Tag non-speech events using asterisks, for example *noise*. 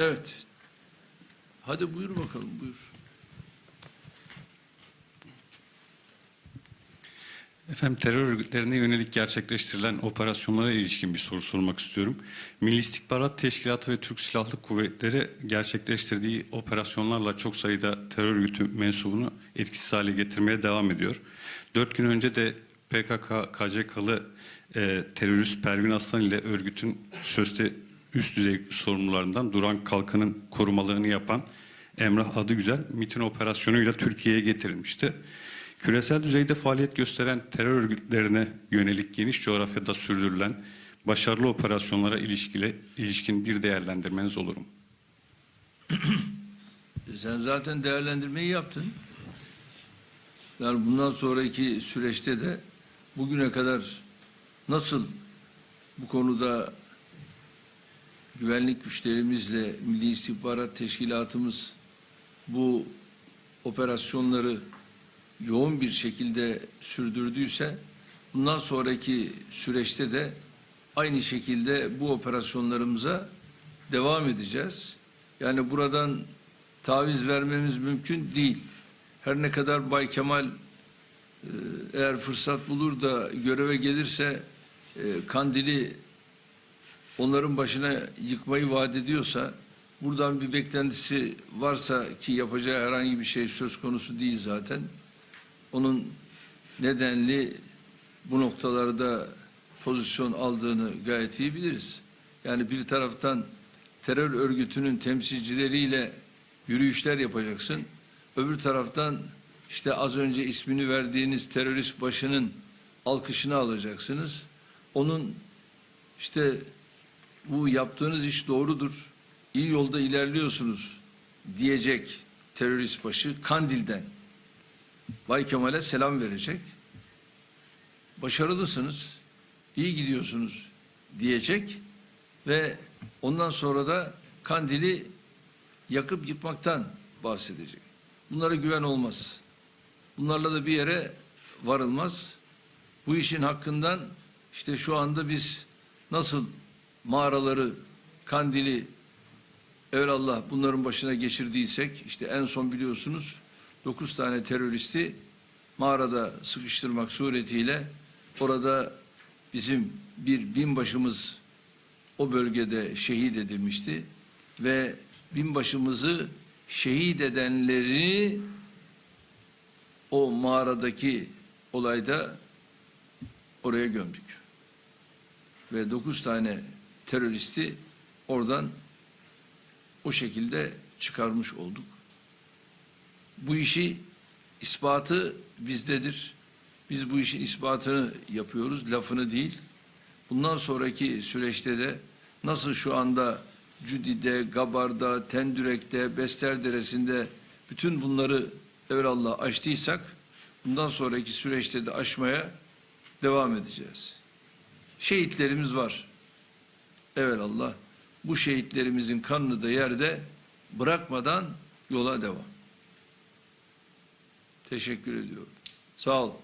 Evet. Hadi buyur bakalım buyur. Efendim terör örgütlerine yönelik gerçekleştirilen operasyonlara ilişkin bir soru sormak istiyorum. Milli İstihbarat Teşkilatı ve Türk Silahlı Kuvvetleri gerçekleştirdiği operasyonlarla çok sayıda terör örgütü mensubunu etkisiz hale getirmeye devam ediyor. Dört gün önce de PKK, KCK'lı e, terörist Pervin Aslan ile örgütün sözde üst düzey sorumlularından Duran Kalkan'ın korumalarını yapan Emrah Adıgüzel MİT'in operasyonuyla Türkiye'ye getirilmişti. Küresel düzeyde faaliyet gösteren terör örgütlerine yönelik geniş coğrafyada sürdürülen başarılı operasyonlara ilişkili, ilişkin bir değerlendirmeniz olur mu? *clears throat* E Sen zaten değerlendirmeyi yaptın. Yani bundan sonraki süreçte de bugüne kadar nasıl bu konuda güvenlik güçlerimizle Milli İstihbarat Teşkilatımız bu operasyonları yoğun bir şekilde sürdürdüyse bundan sonraki süreçte de aynı şekilde bu operasyonlarımıza devam edeceğiz. Yani buradan taviz vermemiz mümkün değil. Her ne kadar Bay Kemal e, eğer fırsat bulur da göreve gelirse e, Kandil'i onların başına yıkmayı vaat ediyorsa buradan bir beklentisi varsa ki yapacağı herhangi bir şey söz konusu değil zaten. Onun nedenli bu noktalarda pozisyon aldığını gayet iyi biliriz. Yani bir taraftan terör örgütünün temsilcileriyle yürüyüşler yapacaksın. Öbür taraftan işte az önce ismini verdiğiniz terörist başının alkışını alacaksınız. Onun işte bu yaptığınız iş doğrudur, iyi yolda ilerliyorsunuz diyecek terörist başı Kandil'den Bay Kemal'e selam verecek. Başarılısınız, iyi gidiyorsunuz diyecek ve ondan sonra da Kandil'i yakıp yıkmaktan bahsedecek. Bunlara güven olmaz. Bunlarla da bir yere varılmaz. Bu işin hakkından işte şu anda biz nasıl mağaraları, Kandil'i evvelallah bunların başına geçirdiysek işte en son biliyorsunuz 9 tane teröristi mağarada sıkıştırmak suretiyle orada bizim bir binbaşımız o bölgede şehit edilmişti ve binbaşımızı şehit edenleri o mağaradaki olayda oraya gömdük. Ve dokuz tane teröristi oradan o şekilde çıkarmış olduk. Bu işi ispatı bizdedir. Biz bu işin ispatını yapıyoruz, lafını değil. Bundan sonraki süreçte de nasıl şu anda Cüdi'de, Gabar'da, Tendürek'te, Besterdere'sinde bütün bunları evvelallah açtıysak bundan sonraki süreçte de aşmaya devam edeceğiz. Şehitlerimiz var. Evelallah bu şehitlerimizin kanını da yerde bırakmadan yola devam. Teşekkür ediyorum. Sağ olun.